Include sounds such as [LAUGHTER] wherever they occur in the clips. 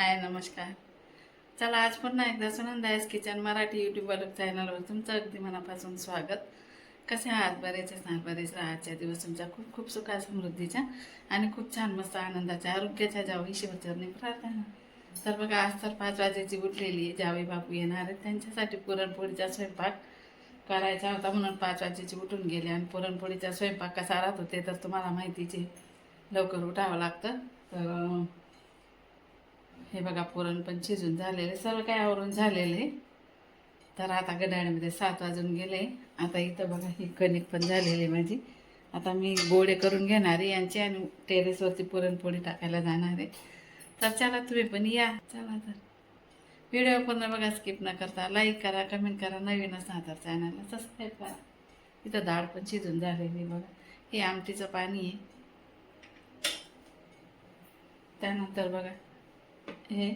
हाय नमस्कार. चला आज पुन्हा एकदा सुनंदायस किचन मराठी यूट्यूब चॅनलवर तुमचं अगदी मनापासून स्वागत. कसे आहात? बरेच असणार बरेच आजच्या दिवस तुमच्या खूप खूप सुखा समृद्धीच्या आणि खूप छान मस्त आनंदाच्या आरोग्याच्या जावई शिवचरणी प्रार्थना. तर बघा आज तर पाच वाजेची उठलेली आहे. जावई बापू येणार आहेत त्यांच्यासाठी पुरणपोळीचा स्वयंपाक करायचा होता म्हणून पाच वाजेची उठून गेले आणि पुरणपोळीचा स्वयंपाक कसा राहत होते तर तुम्हाला माहितीचे लवकर उठावं लागतं. तर हे बघा पुरण पण शिजून झालेले सर्व काय आवरून झालेले तर आता गडाळीमध्ये सात वाजून गेले. आता इथं बघा ही कणिक पण झालेली आहे माझी. आता मी गोडे करून घेणार आहे यांची आणि टेरेसवरती पुरणपोळी टाकायला जाणार आहे. तर चला तुम्ही पण या. चला तर. व्हिडिओ पूर्ण बघा स्किप न करता लाईक करा कमेंट करा. नवीन असा तर चॅनलला सबस्क्राईब करा. इथं डाळ पण शिजून झालेली बघा. हे आमटीचं पाणी आहे. त्यानंतर बघा हे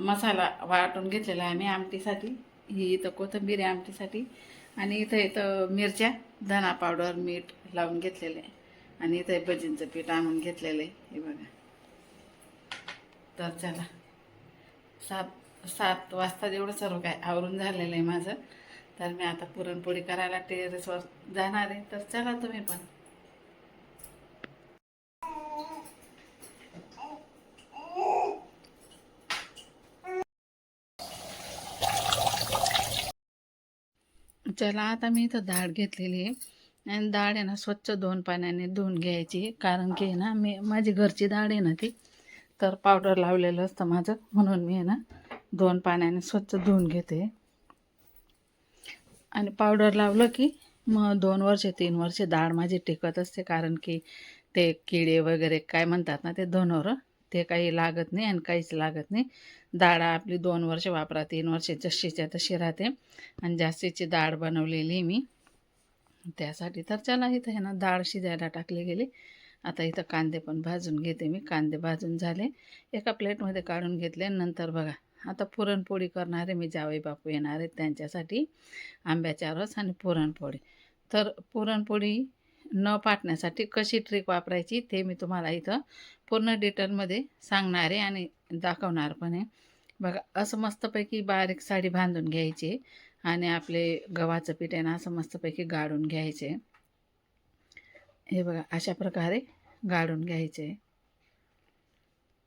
मसाला वाटून घेतलेला आहे मी आमटीसाठी. ही इथं कोथिंबीर आहे आमटीसाठी. आणि इथं इथं मिरच्या धना पावडर मीठ लावून घेतलेले आहे. आणि इथं भजींचं पीठ आणून घेतलेलं आहे. हे बघा. तर चला. सात सात वाजता जेवढं सर्व काय आवरून झालेलं आहे माझं तर मी आता पुरणपोळी करायला टेरेसवर जाणार आहे. तर चला तुम्ही पण. चला आता मी इथं डाळ घेतलेली आहे. आणि डाळ आहे ना स्वच्छ दोन पाण्याने धुवून घ्यायची. कारण की आहे ना मी माझी घरची डाळ आहे ना ती तर पावडर लावलेलं असतं माझं. म्हणून मी आहे ना दोन पाण्याने स्वच्छ धुवून घेते. आणि पावडर लावलं की मग दोन वर्ष तीन वर्ष डाळ माझी टिकत असते. कारण की ते किडे वगैरे काय म्हणतात ना ते धनोरं ते काही लागत नाही आणि काहीच लागत नाही. डाळ आपली दोन वर्ष वापरा तीन वर्ष जशीच्या तशी राहते. आणि जास्तीची डाळ बनवलेली मी. त्यासाठी तर चला इथं आहे ना डाळ शिजायला टाकली गेली. आता इथं कांदे पण भाजून घेते मी. कांदे भाजून झाले. एका प्लेटमध्ये काढून घेतले. नंतर बघा आता पुरणपोळी करणारे मी. जावई बापू येणार आहेत त्यांच्यासाठी. आंब्याचा रस आणि पुरणपोळी. तर पुरणपोळी न पाटण्यासाठी कशी ट्रिक वापरायची ते मी तुम्हाला इथं पूर्ण डिटेलमध्ये सांगणार आहे आणि दाखवणार पण आहे. बघा असं मस्तपैकी बारीक साडी बांधून घ्यायची आणि आपले गव्हाचं पीठ आहे ना असं मस्तपैकी गाळून घ्यायचे. हे बघा अशा प्रकारे गाळून घ्यायचे.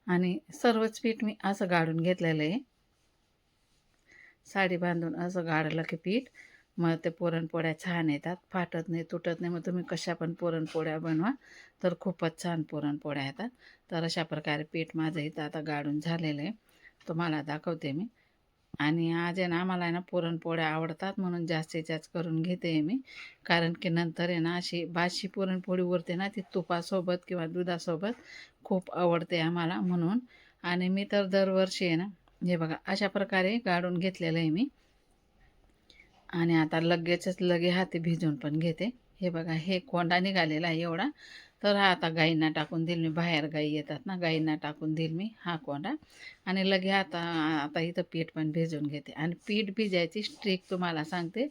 आणि सर्वच पीठ मी असं गाळून घेतलेलं आहे. साडी बांधून असं गाळलं की पीठ मग ते पुरणपोळ्या छान येतात. फाटत नाही तुटत नाही मग तुम्ही कशा पण पुरणपोळ्या बनवा तर खूपच छान पुरणपोळ्या येतात. तर अशा प्रकारे पीठ माझं इथं आता गाडून झालेलं आहे. तुम्हाला दाखवते मी. आणि आज आहे ना आम्हाला आहे ना पुरणपोळ्या आवडतात म्हणून जास्तीत जास्त करून घेते मी. कारण की नंतर आहे ना अशी बाशी पुरणपोळी उरते ना ती तुपासोबत किंवा दुधासोबत खूप आवडते आम्हाला म्हणून. आणि मी तर दरवर्षी आहे ना हे बघा अशा प्रकारे गाडून घेतलेलं आहे मी. आणि आता लगेचच लगे हाती भिजून पण घेते. हे बघा हे कोंडा निघालेला आहे एवढा. तर हा आता गाईंना टाकून देईल मी. बाहेर गाई येतात ना गाईंना टाकून देईल मी हा कोंडा. आणि लगे आता आता इथं पीठ पण भिजून घेते. आणि पीठ भिजायची स्ट्रीक तुम्हाला सांगते.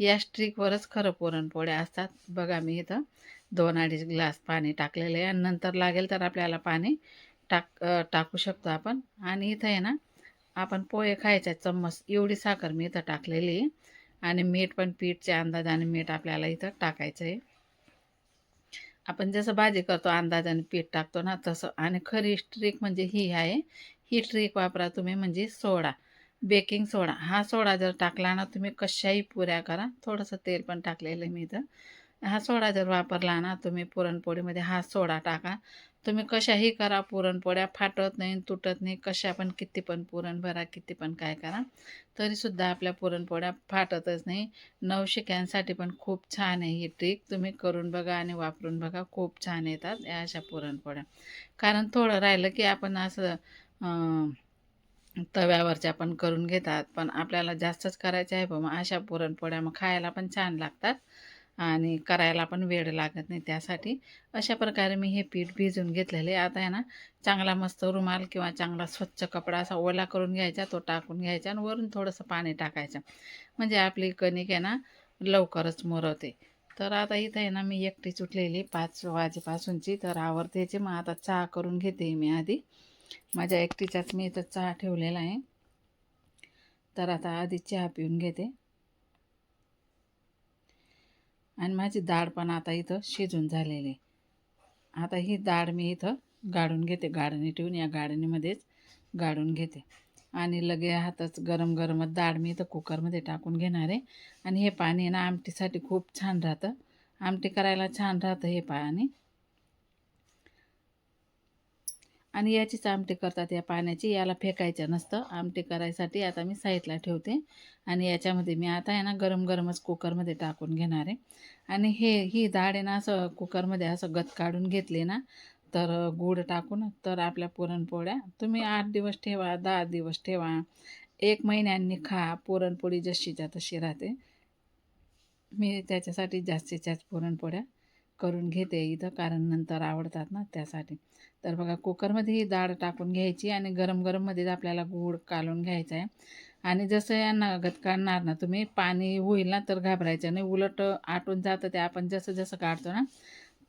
या स्ट्रीकवरच खरं पुरणपोळ्या असतात. बघा मी इथं दोन अडीच ग्लास पाणी टाकलेलं आहे. आणि नंतर लागेल तर आपल्याला पाणी टाक टाकू शकतो आपण. आणि इथं आहे ना आपण पोहे खायच्या चम्मच एवढी साखर मी इथं टाकलेली आहे. आणि मीठ पण पीठच्या अंदाजाने मीठ आपल्याला इथं टाकायचं आहे. आपण जसं भाजी करतो अंदाजाने पीठ टाकतो ना तसं. आणि खरी ट्रिक म्हणजे ही आहे. ही ट्रिक वापरा तुम्ही म्हणजे सोडा. बेकिंग सोडा. हा सोडा जर टाकला ना तुम्ही कशाही पुऱ्या करा. थोडंसं तेल पण टाकलेलं आहे मी इथं. हा सोडा जर वापरला ना तुम्ही पुरणपोळीमध्ये हा सोडा टाका. तुम्ही कशाही करा पुरणपोळ्या फाटत नाही तुटत नाही कशा पण किती पण पुरण भरा किती पण काय करा तरीसुद्धा आपल्या पुरणपोळ्या फाटतच नाही. नवशिक्यांसाठी पण खूप छान आहे ही ट्रिक तुम्ही करून बघा आणि वापरून बघा खूप छान येतात या अशा पुरणपोळ्या. कारण थोडं राहिलं की आपण असं तव्यावरच्या पण करून घेतात पण आपल्याला जास्तच करायचं आहे बा मग अशा पुरणपोळ्या मग खायला पण छान लागतात. आणि करायला पण वेळ लागत नाही त्यासाठी. अशा प्रकारे मी हे पीठ भिजून घेतलेले. आता आहे ना चांगला मस्त रुमाल किंवा चांगला स्वच्छ कपडा असा ओला करून घ्यायचा तो टाकून घ्यायचा आणि वरून थोडंसं पाणी टाकायचं. म्हणजे आपली कणिक आहे ना लवकरच मुरवते. तर आता इथं आहे ना मी एकटी चुटलेली पाच वाजेपासूनची. तर आवडतेची मग आता चहा करून घेते मी आधी. माझ्या एकटीच्याच मी इथं चहा ठेवलेला आहे. तर आता आधी चहा पिऊन घेते. आणि माझी डाळ पण आता इथं शिजून झालेली आहे. आता ही डाळ मी इथं गाळून घेते. गाळणी ठेवून या गाळणीमध्येच गाळून घेते. आणि लगे हातच गरम गरमच डाळ मी इथं कुकरमध्ये टाकून घेणार आहे. आणि हे पाणी आहे ना आमटीसाठी खूप छान राहतं. आमटी करायला छान राहतं हे पाणी. आणि याचीच आमटी करतात या पाण्याची. याला फेकायचं नसतं. आमटी करायसाठी आता मी साईडला ठेवते. आणि याच्यामध्ये मी आता आहे ना गरम गरमच कुकरमध्ये टाकून घेणार आहे. आणि हे ही डाळ आहे ना असं कुकरमध्ये असं गत काढून घेतली ना तर गूळ टाकून तर आपल्या पुरणपोळ्या तुम्ही आठ दिवस ठेवा दहा दिवस ठेवा. एक महिन्यांनी खा. पुरणपोळी जशीच्या तशी राहते. मी त्याच्यासाठी जास्तीत जास्त पुरणपोळ्या करून घेते. इथं कारण नंतर आवडतात ना त्यासाठी. तर बघा कुकरमध्ये ही डाळ टाकून घ्यायची आणि गरम गरममध्येच आपल्याला गूळ कालून घ्यायचा आहे. आणि जसं यांना गत काढणार ना तुम्ही पाणी होईल ना तर घाबरायचं नाही. उलट आटून जातं ते. आपण जसं जसं काढतो ना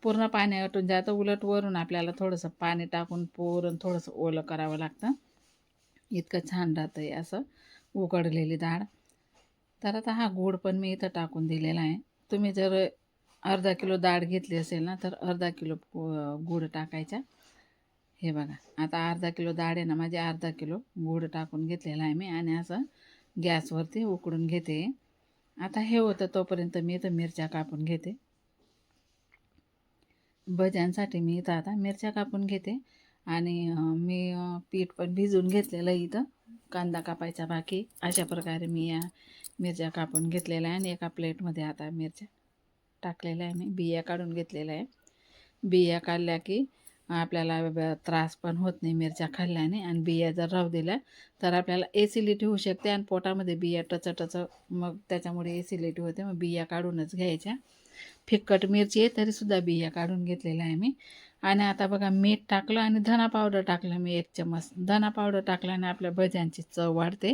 पूर्ण पाणी आटून जातं. उलट वरून आपल्याला थोडंसं पाणी टाकून पुरण थोडंसं ओलं करावं लागतं. इतकं छान राहतं आहे असं उकडलेली डाळ. तर आता हा गूळ पण मी इथं टाकून दिलेला आहे. तुम्ही जर अर्धा किलो डाळ घेतली असेल ना तर अर्धा किलो गूळ टाकायचा. हे बघा आता अर्धा किलो डाळ आहे ना माझे अर्धा किलो गूळ टाकून घेतलेला आहे मी आणि असं गॅसवरती उकडून घेते. आता हे होतं तोपर्यंत मी इथं मिरच्या कापून घेते. भज्यांसाठी मी इथं आता मिरच्या कापून घेते आणि मी पीठ पण भिजवून घेतलेलं आहे इथं. कांदा कापायचा बाकी अशा प्रकारे मी या मिरच्या कापून घेतलेल्या आहे आणि एका प्लेटमध्ये आता मिरच्या टाकलेलं आहे मी. बिया काढून घेतलेल्या आहे. बिया काढल्या की आपल्याला त्रास पण होत नाही मिरच्या खाल्ल्याने आणि बिया जर राहू दिल्या तर आपल्याला एसिलिटी होऊ शकते आणि पोटामध्ये बिया टच टच मग त्याच्यामुळे एसिलिटी होते. मग बिया काढूनच घ्यायच्या. फिक्कट मिरची आहे तरीसुद्धा बिया काढून घेतलेल्या आहे मी. आणि आता बघा मीठ टाकलं आणि धना पावडर टाकलं. मी एक चमच धना पावडर टाकल्याने आपल्या भज्यांची चव वाढते.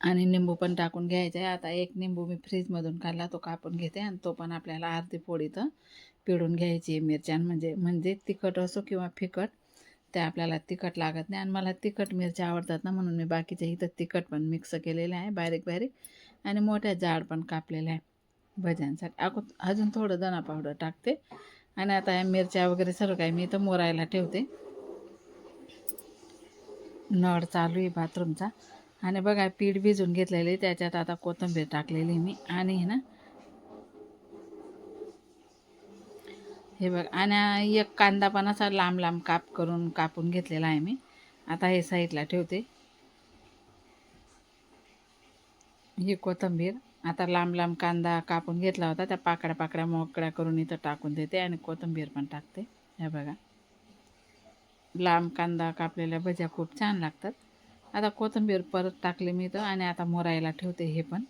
आणि निंबू पण टाकून घ्यायचा आहे आता एक निंबू मी फ्रीजमधून काढला तो कापून घेते आणि तो पण आपल्याला अर्धी पोळी तर पिळून घ्यायची आहे मिरच्यां म्हणजे म्हणजे तिखट असो किंवा फिकट ते आपल्याला तिखट लागत नाही. आणि मला तिखट मिरच्या आवडतात ना म्हणून मी बाकीच्या इथं तिखट पण मिक्स केलेलं आहे बारीक बारीक. आणि मोठ्या जाड पण कापलेल्या आहे भज्यांसाठी. अगो अजून थोडं धना पावडर टाकते. आणि आता या मिरच्या वगैरे सर्व काही मी इथं मोरायला ठेवते. नळ चालू आहे बाथरूमचा. आणि बघा पीठ भिजून घेतलेले त्याच्यात आता कोथिंबीर टाकलेली मी. आणि ना हे बघ आणि एक कांदा पण असा लांब लांब काप करून कापून घेतलेला आहे मी. आता हे साईडला ठेवते. ही कोथिंबीर आता लांब लांब कांदा कापून घेतला होता त्या पाकड्या पाकड्या मोकळ्या करून इथं टाकून देते आणि कोथिंबीर पण टाकते. हे बघा लांब कांदा कापलेल्या भज्या खूप छान लागतात. आता कोथिंबीर परत टाकले मी इथं आणि आता मोरायला ठेवते हे पण.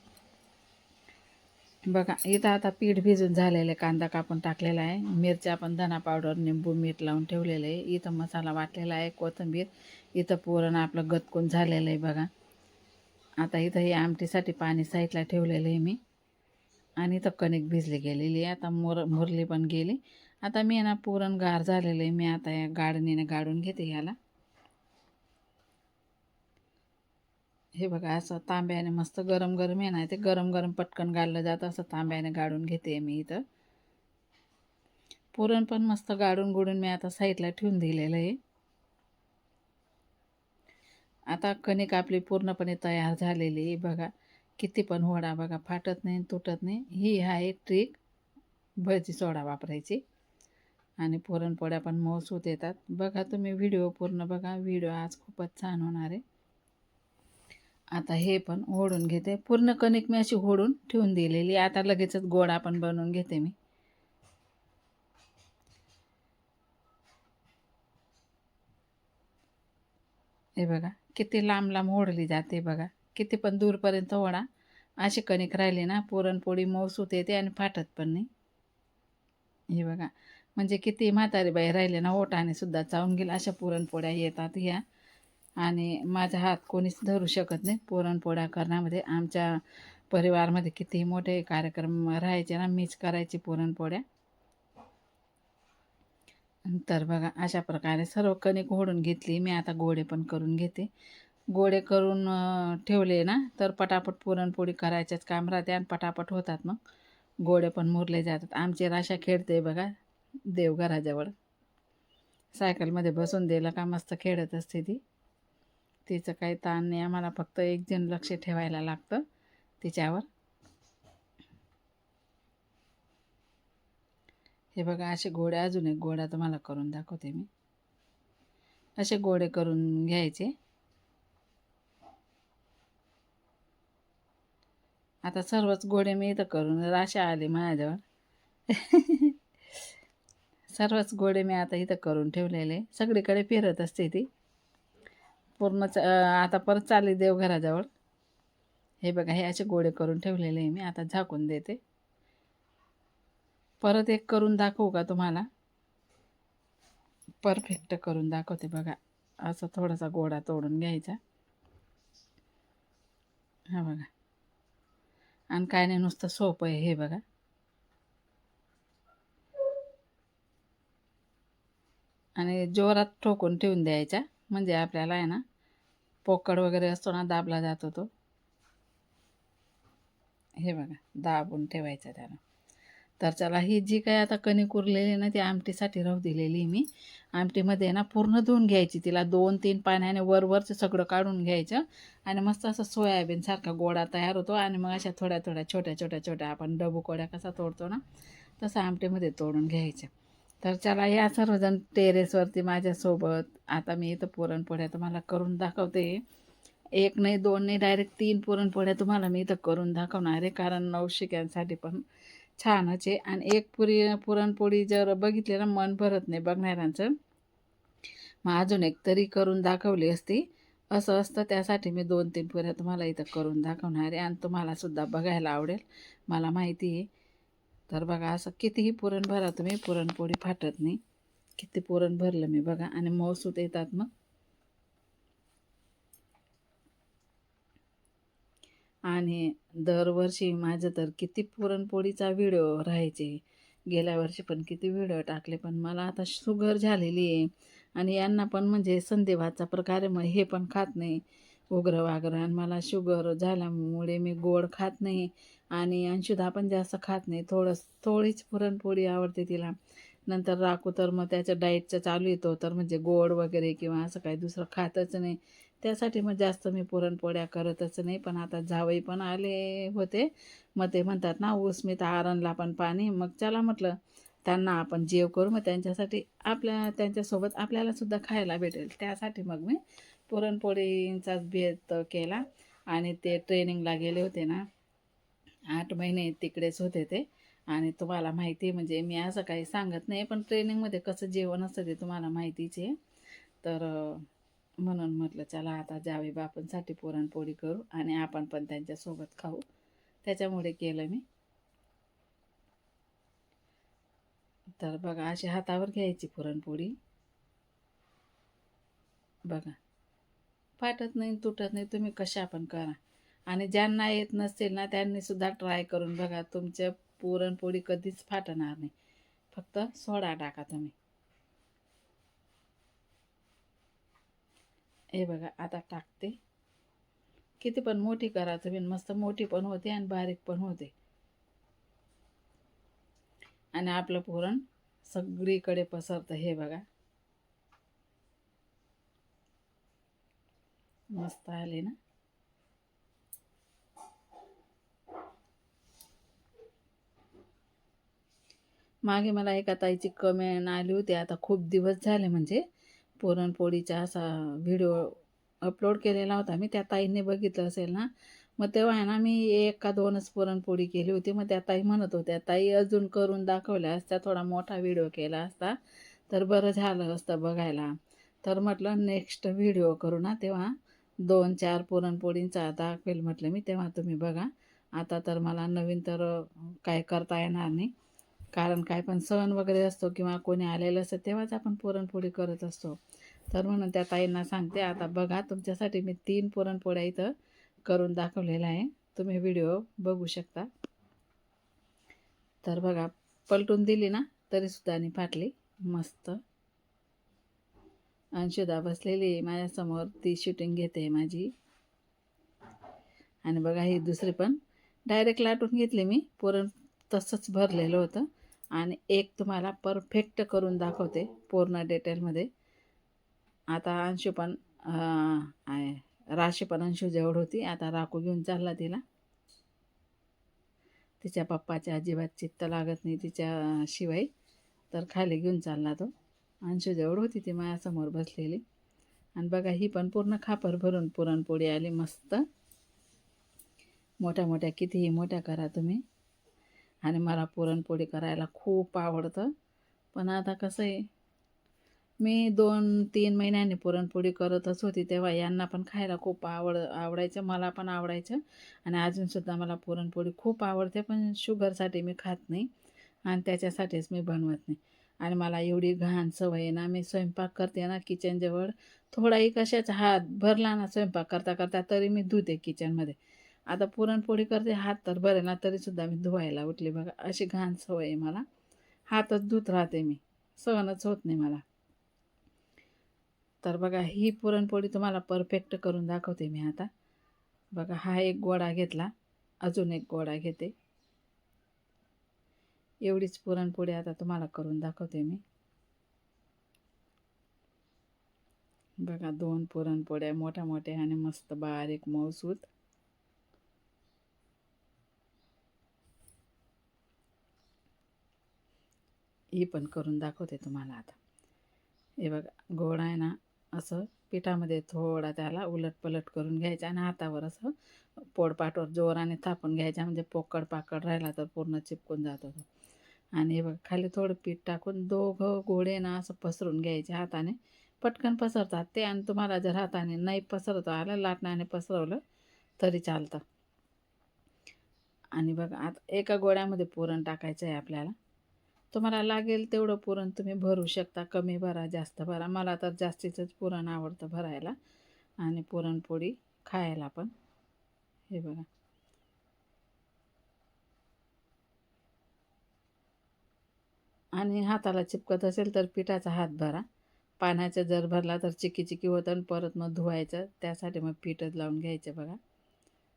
बघा इथं आता पीठ भिजून झालेलं कांदा कापून टाकलेला आहे. मिरच्या पण धना पावडर निंबू मीठ लावून ठेवलेलं आहे. इथं मसाला वाटलेला आहे कोथिंबीर. इथं पुरण आपलं गतकून झालेलं आहे बघा. आता इथं हे आमटीसाठी पाणी साईडला ठेवलेलं आहे मी. आणि इथं कणिक भिजली गेलेली आहे. आता मोर मुरली पण गेली. आता मी ना पुरण गार झालेलं आहे. मी आता या गाडणीने गाडून घेते ह्याला हे बघा असं तांब्याने मस्त गरम गरम आहे ना ते गरम गरम पटकन गाळलं जातं असं तांब्याने गाडून घेते मी इथं. पुरण पण मस्त गाडून गुडून मी आता साईडला ठेवून दिलेलं आहे. आता कणिक आपली पूर्णपणे तयार झालेली आहे बघा. किती पण होडा बघा फाटत नाही तुटत नाही. ही आहे ट्रिक भजी सोडा वापरायची. आणि पुरणपोळ्या पण मौसूत येतात. बघा तुम्ही व्हिडिओ पूर्ण बघा. व्हिडिओ आज खूपच छान होणार आहे. आता हे पण ओढून घेते. पूर्ण कणिक मी अशी ओढून ठेवून दिलेली. आता लगेचच गोडा पण बनवून घेते मी. हे बघा किती लांब लांब ओढली जाते बघा. किती पण दूरपर्यंत ओढा. अशी कणिक राहिली ना पुरणपोळी मऊसूत येते आणि फाटत पण नाही. हे बघा म्हणजे किती म्हातारी बाई राहिले ना ओटाने सुद्धा चावून गेला अशा पुरणपोळ्या येतात ह्या. आणि माझा हात कोणीच धरू शकत नाही पुरणपोळ्या करण्यामध्ये. आमच्या परिवारमध्ये कितीही मोठे कार्यक्रम राहायचे ना मीच करायची पुरणपोळ्या. तर बघा अशा प्रकारे सर्व कणिक ओढून घेतली. मी आता गोडे पण करून घेते. गोडे करून ठेवले ना तर पटापट पुरणपोळी करायच्याच काम राहते आणि पटापट होतात मग. गोडे पण मुरले जातात. आमची राशा खेळते बघा देवघराजवळ. सायकलमध्ये बसून दिलं का मस्त खेळत असते ती. तिचं काही ताण नाही. आम्हाला फक्त एक जण लक्ष ठेवायला लागतं तिच्यावर. हे बघा असे घोडे अजून एक गोडा तुम्हाला करून दाखवते मी. असे गोडे करून घ्यायचे. आता सर्वच गोडे मी इथं करून राशा आली माझ्याजवळ. [LAUGHS] सर्वच गोडे मी आता इथं करून ठेवलेले. सगळीकडे फिरत असते ती. पूर्ण च आता परत चालली देवघराजवळ. हे बघा हे असे गोळे करून ठेवलेले आहे मी. आता झाकून देते. परत एक करून दाखवू का तुम्हाला? परफेक्ट करून दाखवते बघा. असं थोडासा गोडा तोडून घ्यायचा. हा बघा. आणि काय नाही नुसतं सोपं आहे हे बघा. आणि जोरात ठोकून ठेवून द्यायचा. म्हणजे आपल्याला आहे ना पोकळ वगैरे असतो ना दाबला जातो तो. हे बघा दाबून ठेवायचा त्याला. तर चला ही जी काय आता कणिक उरलेली ना ती आमटीसाठी राहू दिलेली मी. आमटीमध्ये आहे ना पूर्ण धुवून घ्यायची. तिला दोन तीन पाण्याने वरवरचं सगळं काढून घ्यायचं. आणि मस्त असं सोयाबीनसारखा गोडा तयार होतो. आणि मग अशा थोड्या थोड्या छोट्या छोट्या छोट्या आपण डबू कोड्या कसा तोडतो ना तसं आमटीमध्ये तोडून घ्यायचं. तर चला या सर्वजण टेरेसवरती माझ्यासोबत. आता मी इथं पुरणपोळ्या तुम्हाला करून दाखवते. एक नाही दोन नाही डायरेक्ट तीन पुरणपोळ्या तुम्हाला मी इथं करून दाखवणार आहे कारण नवशिक्यांसाठी पण छानच आहे आणि एक पुरी पुरणपोळी जर बघितली ना मन भरत नाही बघणाऱ्यांचं. मग अजून एक तरी करून दाखवली असती. असं असतं त्यासाठी मी दोन तीन पुऱ्या तुम्हाला इथं करून दाखवणार आहे. आणि तुम्हालासुद्धा बघायला आवडेल. मला माहिती आहे. तर बघा असं कितीही पुरण भरा तुम्ही पुरणपोळी फाटत नाही. किती पुरण भरलं मी बघा आणि मऊसूत येतात मग. आणि दरवर्षी माझं तर किती पुरणपोळीचा व्हिडिओ राहायचे. गेल्या वर्षी पण किती व्हिडिओ टाकले पण मला आता शुगर झालेली आहे. आणि यांना पण म्हणजे संदेभाचा प्रकार मग हे पण खात नाही. उग्र वाग्र आणि मला शुगर झाल्यामुळे मी गोड खात नाही. आणि अंशुधा पण जास्त खात नाही. थोडं थोडीच पुरणपोळी आवडते तिला. नंतर राखू तर मग त्याचं डाएटचं चालू येतो तर म्हणजे गोड वगैरे किंवा असं काही दुसरं खातच नाही. त्यासाठी मग जास्त मी पुरणपोळ्या करतच नाही. पण आता जावई पण आले होते. मग ते म्हणतात ना उस्मित आरणला पण पाणी. मग चला म्हटलं त्यांना आपण जेव करू. मग त्यांच्यासाठी आपल्या त्यांच्यासोबत आपल्यालासुद्धा खायला भेटेल. त्यासाठी मग मी पुरणपोळींचाच भेद केला. आणि ते ट्रेनिंगला गेले होते ना. आठ महिने तिकडेच होते ते. आणि तुम्हाला माहिती आहे म्हणजे मी असं काही सांगत नाही पण ट्रेनिंगमध्ये कसं जेवण असतं ते तुम्हाला माहितीच आहे. तर म्हणून म्हटलं चला आता जावे बापांसाठी पुरणपोळी करू आणि आपण पण त्यांच्यासोबत खाऊ. त्याच्यामुळे केलं मी. तर बघा अशी हातावर घ्यायची पुरणपोळी. बघा. फाटत नाही तुटत नाही तुम्ही कशा पण करा. आणि ज्यांना येत नसतील ना त्यांनी सुद्धा ट्राय करून बघा तुमच्या पुरणपोळी कधीच फाटणार नाही. फक्त सोडा टाका तुम्ही. हे बघा आता टाकते. किती पण मोठी करा तुम्ही मस्त मोठी पण होते आणि बारीक पण होते. आणि आपलं पुरण सगळीकडे पसरतं हे बघा. मस्त आले ना? मागे मला एका ताईची कमेंट आली होती. आता खूप दिवस झाले म्हणजे. पुरणपोळीचा असा व्हिडिओ अपलोड केलेला होता. मी त्या ताईंनी बघितलं असेल ना. मग तेव्हा आहे ना मी एक का दोनच पुरणपोळी केली होती. मग त्या ताई म्हणत होत्या ताई अजून करून दाखवल्या असत्या थोडा मोठा व्हिडिओ केला असता. तर बरं झालं असतं बघायला. तर म्हटलं नेक्स्ट व्हिडिओ करू ना तेव्हा. दोन चार पुरणपोळींचा दाखवेल म्हटलं मी. तेव्हा तुम्ही बघा. आता तर मला नवीन तर काय करता येणार नाही. कारण काय पण सण वगैरे असतो किंवा कोणी आलेलं असतं तेव्हाच आपण पुरणपोळी करत असतो. तर म्हणून त्या ताईंना सांगते आता बघा तुमच्यासाठी मी तीन पुरणपोळ्या इथं करून दाखवलेलं आहे. तुम्ही व्हिडिओ बघू शकता. तर बघा पलटून दिली ना तरीसुद्धा आणि फाटली. मस्त. अंशुदा बसलेली आहे माझ्यासमोर ती शूटिंग घेते माझी. आणि बघा ही दुसरी पण. डायरेक्ट लाटून घेतली मी पुरण तसंच भरलेलं होतं. आणि एक तुम्हाला परफेक्ट करून दाखवते पूर्ण डिटेलमध्ये आता अंशू पण आहे. राशी पण अंशू जवळ होती आता राखू घेऊन चालला तिला. तिच्या पप्पाच्या अजिबात चित्त लागत नाही तिच्या शिवाय तर खाली घेऊन चालला तो. अंशू जवळ होती ती माझ्यासमोर बसलेली. आणि बघा ही पण पूर्ण खापर भरून पुरणपोळी आली मस्त. मोठ्या मोठ्या कितीही मोठ्या करा तुम्ही. आणि मला पुरणपोळी करायला खूप आवडतं. पण आता कसं आहे मी दोन तीन महिन्यांनी पुरणपोळी करतच होती तेव्हा यांना पण खायला खूप आवड आवडायचं मला पण आवडायचं. आणि अजूनसुद्धा मला पुरणपोळी खूप आवडते पण शुगरसाठी मी खात नाही आणि त्याच्यासाठीच मी बनवत नाही. आणि मला एवढी घाण सवय आहे ना मी स्वयंपाक करते ना किचनजवळ थोडाही कशाचा हात भरला ना स्वयंपाक करता करता तरी मी धुते किचनमध्ये आता पुरणपोळी करते हात तर बरे ना तरीसुद्धा मी धुवायला उठले बघा. अशी घाण सवय आहे मला. हातच धुत राहते मी. सहनच होत नाही मला. तर बघा ही पुरणपोळी तुम्हाला परफेक्ट करून दाखवते मी आता. बघा हा एक गोडा घेतला. अजून एक गोडा घेते. एवढीच पुरणपोळी आता तुम्हाला करून दाखवते मी. बघा दोन पुरणपोळ्या मोठ्या मोठ्या आणि मस्त बारीक मऊसूत. ही पण करून दाखवते तुम्हाला आता. हे बघा गोड आहे ना असं पिठामध्ये थोडा त्याला उलट पलट करून घ्यायचा आणि हातावर असं पोडपाटवर जोराने थापून घ्यायचा. म्हणजे पोकड पाकड राहिला तर पूर्ण चिपकून जातो तो. आणि हे बघा खाली थोडं पीठ टाकून दोघं गोडे ना असं पसरून घ्यायचे हाताने. पटकन पसरतात ते आणि तुम्हाला जर हाताने नाही पसरतो आलं लाटण्याने पसरवलं तरी चालतं. आणि बघ आता एका गोळ्यामध्ये पुरण टाकायचं आहे आपल्याला. तुम्हाला लागेल तेवढं पुरण तुम्ही भरू शकता. कमी भरा जास्त भरा. मला तर जास्तीचंच पुरण आवडतं भरायला. आणि पुरणपोळी खायला पण. हे बघा. आणि हाताला चिपकत असेल तर पिठाचा हात भरा. पाण्याचा जर भरला तर चिकी चिकी होतं आणि परत मग धुवायचं. त्यासाठी मग पीठच लावून घ्यायचं बघा.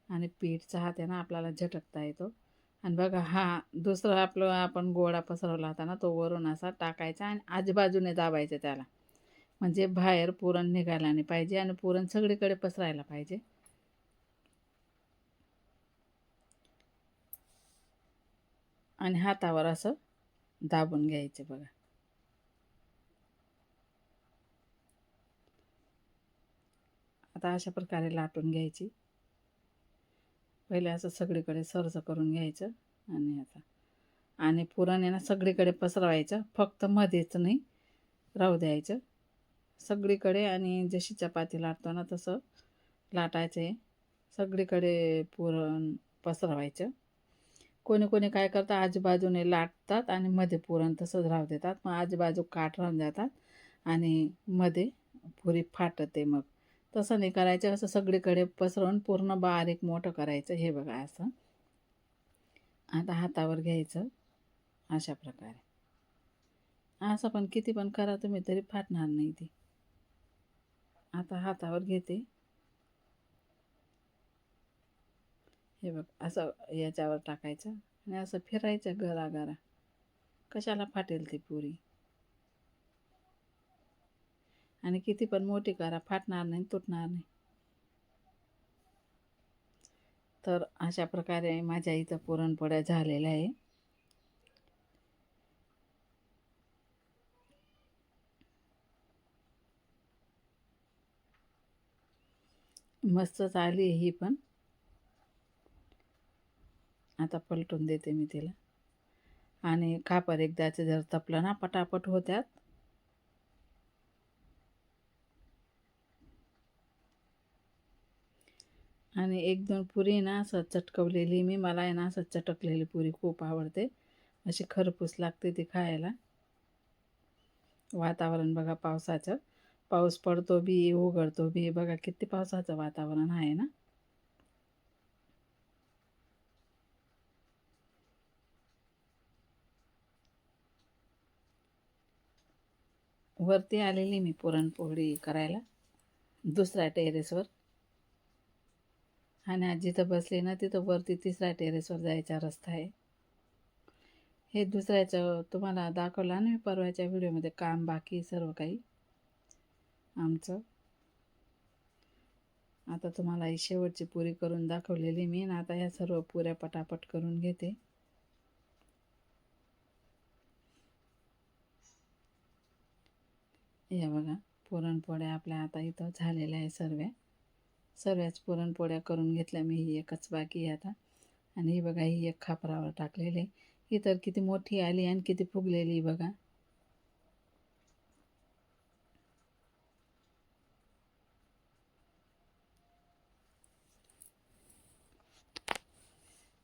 आणि पीठचा हात आहे ना आपल्याला झटकता येतो. आणि बघा हा दुसरं आपलं आपण गोळा पसरवला होता ना तो वरून असा टाकायचा आणि आजूबाजूने दाबायचं त्याला. म्हणजे बाहेर पुरण निघायला नाही पाहिजे आणि पुरण सगळीकडे पसरायला पाहिजे. आणि हातावर असं दाबून घ्यायचं बघा. आता अशा प्रकारे लाटून घ्यायची. पहिले असं सगळीकडे सर्ज करून घ्यायचं आणि आता. आणि पुरण आहे ना सगळीकडे पसरवायचं फक्त मध्येच नाही राहू द्यायचं. सगळीकडे आणि जशी चपाती लाटतो ना तसं लाटायचं आहे सगळीकडे पुरण पसरवायचं. कोणी कोणी काय करतात आजूबाजूने लाटतात आणि मध्ये पुरण तसंच राहू देतात. मग आजूबाजू काठ राहून जातात आणि मध्ये पुरी फाटते मग. तसं नाही करायचं. असं सगळीकडे पसरवून पूर्ण बारीक मोठं करायचं. हे बघा असं. आता हातावर घ्यायचं. अशा प्रकारे. असं पण किती पण करा तुम्ही तरी फाटणार नाही ती. आता हातावर घेते. हे बघ असं याच्यावर टाकायचं. आणि असं फिरायचं गरागरा कशाला फाटेल ती पुरी? आणि किती पण मोठी करा फाटणार नाही तुटणार नाही. तर अशा प्रकारे माझ्या इथं पुरणपोळ्या झालेल्या आहे. मस्तच आली ही पण. आता पलटून देते मी तिला. आणि खापर एकदाचं जर तपलं ना पटापट होत्यात. आणि एक दोन पुरी ना असं चटकवलेली मी. मला आहे ना असं चटकलेली पुरी खूप आवडते. अशी खरपूस लागते ती खायला. वातावरण बघा पावसाचं. पाऊस पडतो बी उघडतो बी. बघा किती पावसाचं वातावरण आहे ना. वरती आलेली मी पुरणपोळी करायला. दुसऱ्या टेरेसवर आणि आज जिथं बसली ना तिथं वरती तिसऱ्या टेरेसवर जायचा रस्ता आहे. हे दुसऱ्याचं तुम्हाला दाखवलं ना मी परवाच्या व्हिडिओमध्ये काम बाकी सर्व काही. आमचं. आता तुम्हाला ही शेवटची पुरी करून दाखवलेली मी आणि आता ह्या सर्व पुऱ्या पटापट करून घेते. या बघा पुरणपोळ्या आपल्या आता इथं झालेल्या आहे सर्व. सर्वच पुरणपोळ्या करून घेतल्या. मी ही एकच बाकी आहे आता. आणि ही बघा ही एक खापरावर टाकलेली आहे. ही तर किती मोठी आली आणि किती फुगलेली बघा.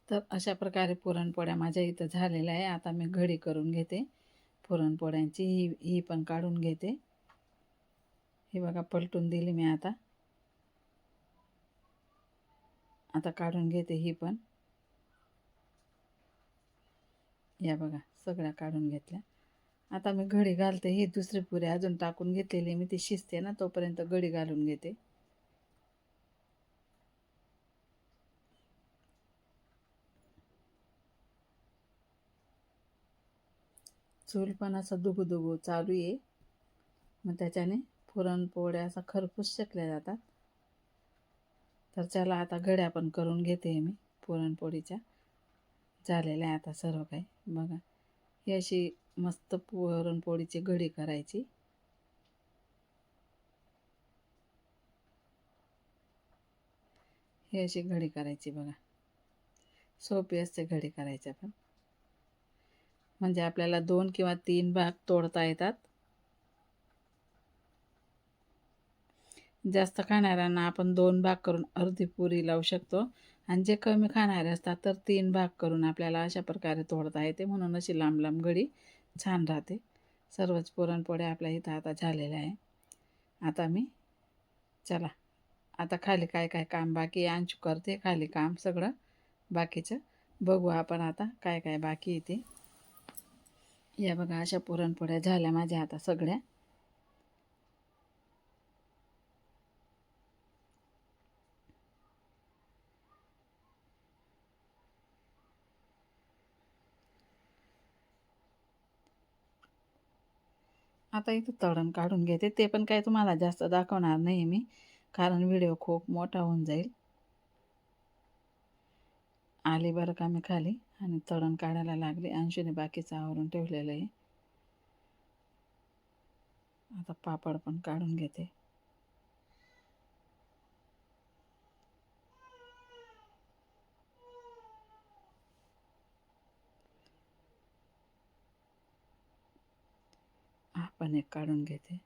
तर अशा प्रकारे पुरणपोळ्या माझ्या इथं झालेल्या आहे. आता मी घडी करून घेते पुरणपोळ्यांची. ही ही पण काढून घेते. हे बघा पलटून दिली मी आता. आता काढून घेते ही पण. या बघा सगळ्या काढून घेतल्या. आता मी घडी घालते ही दुसरी पुरी अजून टाकून घेतलेली मी ती शिजते ना तोपर्यंत घडी घालून घेते. चूल पण असं दुगू दुगू चालू आहे. मग त्याच्याने पुरणपोळ्या असा खरपूस शेकल्या जातात. तर चला आता घड्या पण करून घेते मी पुरणपोळीच्या. झालेल्या आहे आता सर्व काही. बघा ही अशी मस्त पुरणपोळीची घडी करायची. ही अशी घडी करायची बघा. सोपी असते घडी करायच्या पण. म्हणजे आपल्याला दोन किंवा तीन भाग तोडता येतात. जास्त खाणाऱ्यांना आपण दोन भाग करून अर्धी पुरी लावू शकतो. आणि जे कमी खाणारे असतात तर तीन भाग करून आपल्याला अशा प्रकारे तोडता येते. म्हणून अशी लांब लांब घडी छान राहते. सर्वच पुरणपोळ्या आपल्या इथं आता झालेल्या आहे. आता मी चला. आता खाली काय काय काम बाकी अंशू करते खाली काम सगळं बाकीचं. बघू आपण आता काय काय बाकी येते या बघा अशा पुरणपोळ्या झाल्या माझ्या आता सगळ्या. आता इथं तळण काढून घेते. ते पण काही तुम्हाला जास्त दाखवणार नाही मी कारण व्हिडिओ खूप मोठा होऊन जाईल. आली बरं का मी खाली आणि तळण काढायला लागली. अंशूने बाकीचं आवरून ठेवलेलं आहे. आता पापड पण काढून घेते. पाने काढून घेते.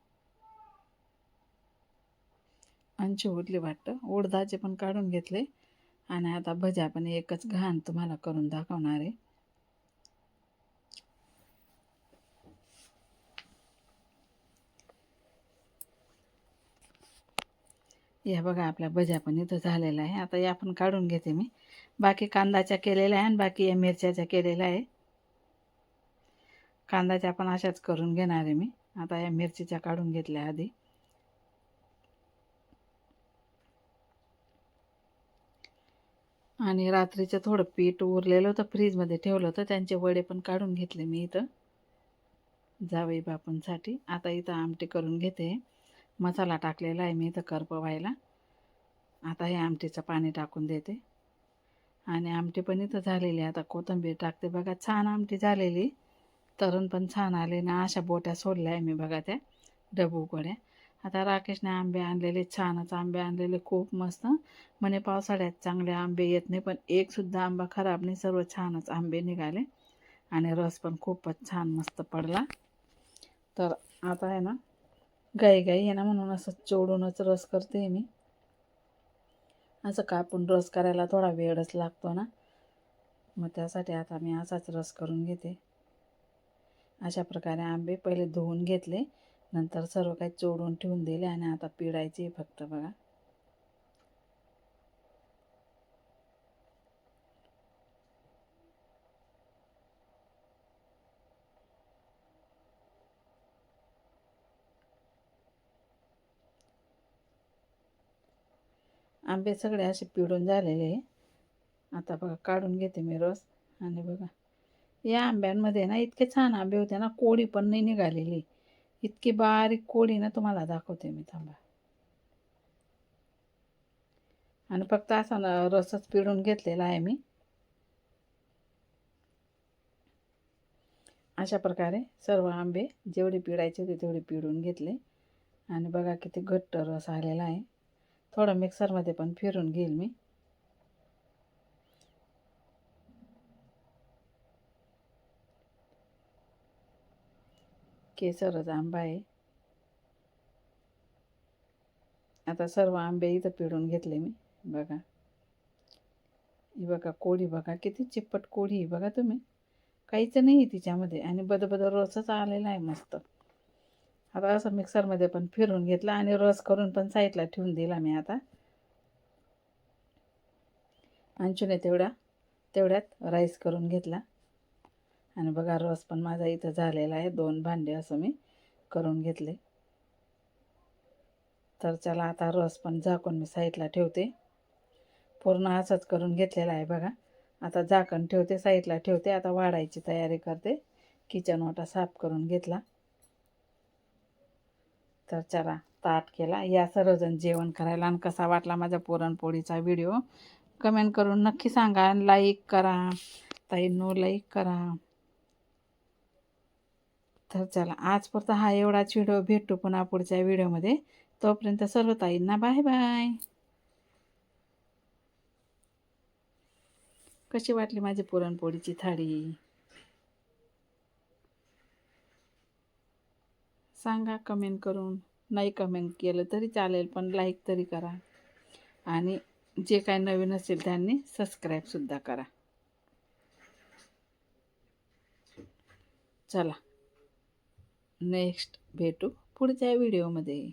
अंशू उरली वाटतं. उडदाचे पण काढून घेतले. आणि आता भज्या पण एकच घाण तुम्हाला करून दाखवणार आहे. या बघा आपल्या भज्या पण इथं झालेला आहे. आता या पण काढून घेते मी. बाकी कांदाच्या केलेल्या आहे आणि बाकी या मिरच्याच्या केलेल्या आहे. कांदाच्या पण अशाच करून घेणार आहे मी. आता या मिरचीच्या काढून घेतल्या आधी. आणि रात्रीचं थोडं पीठ उरलेलं होतं फ्रीजमध्ये ठेवलं होतं. त्यांचे वडे पण काढून घेतले मी इथं. जावई बापूंसाठी. आता इथं आमटी करून घेते. मसाला टाकलेला आहे मी इथं करप व्हायला आता हे आमटीचं पाणी टाकून देते. आणि आमटी पण इथं झालेली आता कोथिंबीर टाकते. बघा छान आमटी झालेली. तरण पण छान आले ना अशा बोट्या सोडल्या आहे मी बघा त्या डबू गोड्या आता राकेशने आंबे आणलेले छानच आंबे आणलेले खूप मस्त. म्हणे पावसाळ्यात चांगले आंबे येत नाही पण एकसुद्धा आंबा खराब नाही सर्व छानच आंबे निघाले. आणि रस पण खूपच छान मस्त पडला. तर आता आहे ना गाई गाई आहे ना म्हणून असं चोडूनच रस करते मी. असं कापून रस करायला थोडा वेळच लागतो ना. मग त्यासाठी आता मी असाच रस करून घेते. अशा प्रकारे आंबे पहिले धुवून घेतले. नंतर सर्व काही चोडून ठेवून दिले आणि आता पिळायचे फक्त बघा. आंबे सगळे असे पिळून झालेले आता बघा काढून घेते मी रस आणि बघा. या आंब्यांमध्ये ना इतके छान आंबे होते ना कोळी पण नाही निघालेली. इतकी बारीक कोळी ना तुम्हाला दाखवते मी थांबा. आणि फक्त असा ना रसच पिळून घेतलेला आहे मी. अशा प्रकारे सर्व आंबे जेवढे पिळायचे होते तेवढे पिळून घेतले. आणि बघा किती घट्ट रस आलेला आहे. थोडं मिक्सरमध्ये पण फिरून घेईल मी. केसरच आंबा आहे. आता सर्व आंबे इथं पिळून घेतले मी. बघा. ही बघा कोळी बघा किती चिप्पट कोळी आहे बघा तुम्ही. काहीच नाही आहे तिच्यामध्ये आणि बदबद रसच आलेला आहे मस्त. आता असं मिक्सरमध्ये पण फिरून घेतला आणि रस करून पण साईडला ठेवून दिला मी आता. अंचुने तेवढा तेवढ्यात राईस करून घेतला. आणि बघा रस पण माझा इथं झालेला आहे. दोन भांडे असं मी करून घेतले. तर चला आता रस पण झाकून मी साईडला ठेवते. पूर्ण असंच करून घेतलेला आहे बघा. आता झाकण ठेवते साईडला ठेवते. आता वाढायची तयारी करते. किचन वाटा साफ करून घेतला. तर चला ताट केला. या सर्वजण जेवण करायला आणि कसा वाटला माझा पुरणपोळीचा व्हिडिओ? कमेंट करून नक्की सांगा. आणि लाईक करा. ताईंनो लाईक करा. तर चला आजपुरता हा एवढाच व्हिडिओ भेटतो पुन्हा पुढच्या व्हिडिओमध्ये. तोपर्यंत सर्व ताईंना बाय बाय. कशी वाटली माझी पुरणपोळीची थाळी? सांगा कमेंट करून. नाही कमेंट केलं तरी चालेल पण लाईक तरी करा. आणि जे काय नवीन असेल त्यांनी सबस्क्राईबसुद्धा करा. चला. नेक्स्ट भेटू पुढच्या व्हिडिओमध्ये.